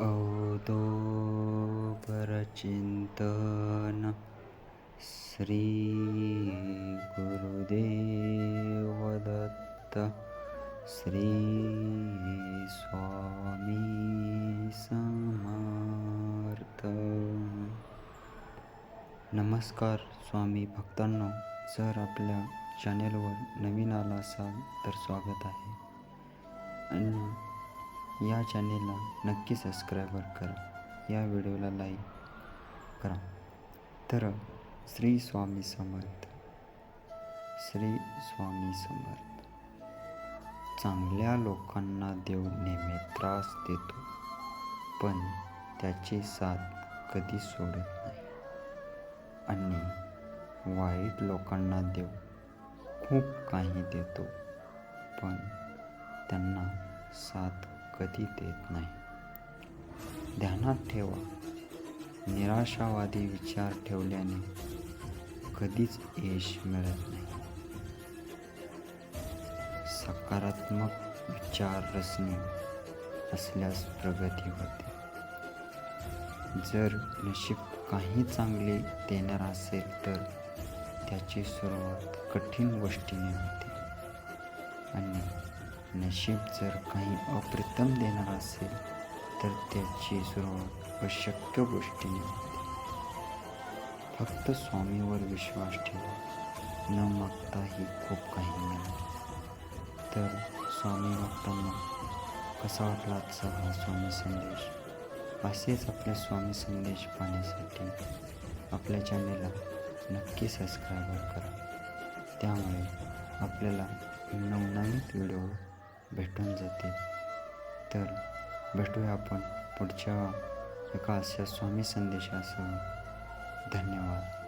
अवधो श्रीगुरुदेवदत्त श्री श्री स्वामी समर्थ। नमस्कार स्वामी भक्तांनो जर आपल्या चॅनेलवर नवीन आला असाल तर स्वागत आहे. आणि या चॅनेलला नक्की सबस्क्रायबर करा. या व्हिडिओला लाईक करा. तर श्री स्वामी समर्थ. श्री स्वामी समर्थ. चांगल्या लोकांना देव नेहमी त्रास देतो पण त्याची साथ कधी सोडत नाही. आणि वाईट लोकांना देव खूप काही देतो पण त्यांना साथ कधी देत नाही. ध्यानात ठेवा. निराशावादी विचार ठेवल्याने कधीच यश मिळत नाही. सकारात्मक विचार रचने असल्यास प्रगती होते. जर नशीब काही चांगले देणार असेल तर त्याची सुरुवात कठीण गोष्टीने होते. आणि नशीब जर काही अप्रतिम देणार असेल तर त्याची सुरुवात अशक्य गोष्टीने होते. फक्त स्वामीवर विश्वास ठेवा. न मागताही खूप काही मिळेल. तर स्वामी मागताना कसा वाटला आजचा हा स्वामी संदेश? असेच आपले स्वामी संदेश पाहण्यासाठी आपल्या चॅनेलला नक्की सबस्क्राईब करा. त्यामुळे आपल्याला नवनवीन व्हिडिओ भेटून जाते. तर भेटूया आपण पुढच्या एका अशा स्वामी संदेशासह. धन्यवाद.